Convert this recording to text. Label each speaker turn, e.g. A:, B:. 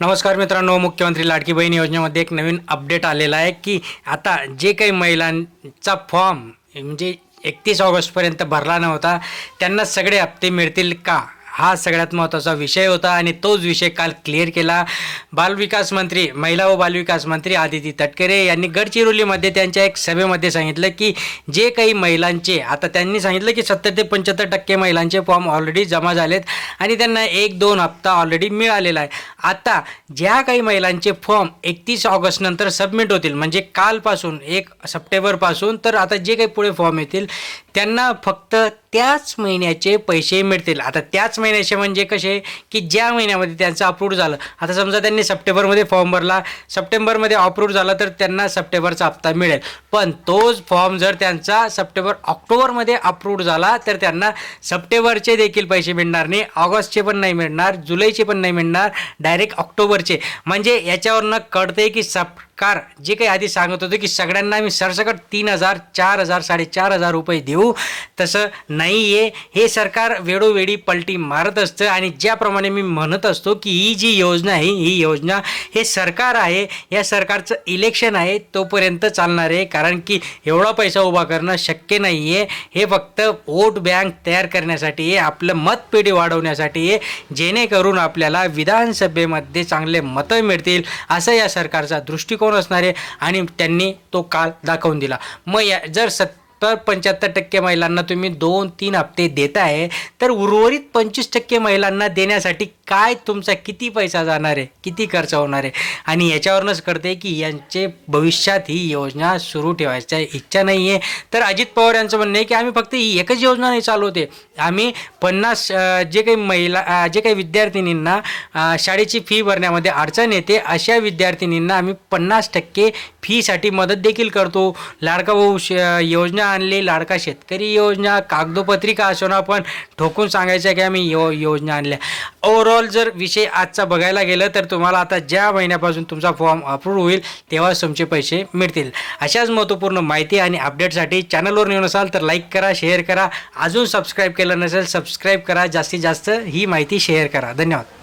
A: नमस्कार मित्रांनो मुख्यमंत्री लाडकी बहीण योजनेमध्ये एक नवीन अपडेट आलेला आहे की आता जे काही महिलांचा फॉर्म म्हणजे एकतीस ऑगस्टपर्यंत भरला नव्हता त्यांना सगळे हप्ते मिळतील का? हा सगळ्यात महत्त्वाचा विषय होता आणि तोच विषय काल क्लिअर केला. बालविकास मंत्री महिला व बालविकास मंत्री आदिती तटकरे यांनी गडचिरोलीमध्ये त्यांच्या एक सभेमध्ये सांगितलं की जे काही महिलांचे आता त्यांनी सांगितलं की सत्तर ते पंच्याहत्तर टक्के महिलांचे फॉर्म ऑलरेडी जमा झालेत आणि त्यांना एक दोन हप्ता ऑलरेडी मिळालेला आहे. आता ज्या काही महिलांचे फॉर्म एकतीस ऑगस्ट नंतर सबमिट होतील म्हणजे कालपासून एक सप्टेंबरपासून तर आता जे काही पुढे फॉर्म येतील त्यांना फक्त त्याच महिन्याचे पैसे मिळतील. आता त्याच महिन्याचे म्हणजे कसे? की ज्या महिन्यामध्ये त्यांचं अप्रूव्ह झालं. आता समजा त्यांनी सप्टेंबरमध्ये फॉर्म भरला सप्टेंबरमध्ये अप्रूव्ह झाला तर त्यांना सप्टेंबरचा हप्ता मिळेल. पण तोच फॉर्म जर त्यांचा सप्टेंबर ऑक्टोबरमध्ये अप्रूव्ह झाला तर त्यांना सप्टेंबरचे देखील पैसे मिळणार नाही ऑगस्टचे पण नाही मिळणार जुलैचे पण नाही मिळणार डायरेक्ट ऑक्टोबरचे. म्हणजे याच्यावरनं कळतंय की सरकार जे काही आधी सांगत होतं की सगळ्यांना आम्ही सरसकट तीन हजार चार हजार साडेचार हजार रुपये देऊ तसं नाही आहे हे सरकार वेळोवेळी पलटी मारत असतं आणि ज्याप्रमाणे मी म्हणत असतो की ही जी योजना आहे ही योजना हे सरकार आहे या सरकारचं इलेक्शन आहे तोपर्यंत चालणार आहे. कारण की एवढा पैसा उभा करणं शक्य नाही आहे हे फक्त वोट बँक तयार करण्यासाठी आहे आपलं मतपेढी वाढवण्यासाठी आहे. जेणेकरून आपल्याला विधानसभेमध्ये चांगले मतं मिळतील असं या सरकारचा दृष्टिकोन असणार आहे? आणि त्यांनी तो काल दाखवून दिला. मग या जर तर पंच्याहत्तर टक्के महिलांना तुम्ही दोन तीन हप्ते देत आहे तर उर्वरित पंचवीस टक्के महिलांना देण्यासाठी काय तुमचा किती पैसा जाणार आहे? किती खर्च होणार आहे? आणि याच्यावरूनच कळते की यांचे भविष्यात ही योजना सुरू ठेवायची इच्छा नाही आहे तर अजित पवार यांचं म्हणणं आहे की आम्ही फक्त ही एकच योजना नाही चालवते. आम्ही पन्नास जे काही महिला जे काही विद्यार्थिनींना शाळेची फी भरण्यामध्ये अडचण येते अशा विद्यार्थिनींना आम्ही पन्नास टक्के फीसाठी मदत देखील करतो. लाडका भाऊ श योजना आणली लाडका शेतकरी योजना कागदोपत्रिका असो ना पण ठोकून सांगायचं की आम्ही यो योजना आणल्या. ओव्हरऑल जर विषय आजचा बघायला गेलं तर तुम्हाला आता ज्या महिन्यापासून तुमचा फॉर्म अप्रूव्ह होईल तेव्हाच तुमचे पैसे मिळतील. अशाच महत्त्वपूर्ण माहिती आणि अपडेटसाठी चॅनलवर येऊन असाल तर लाईक करा शेअर करा. अजून सबस्क्राईब केलं नसेल सबस्क्राईब करा. जास्तीत जास्त ही माहिती शेअर करा. धन्यवाद.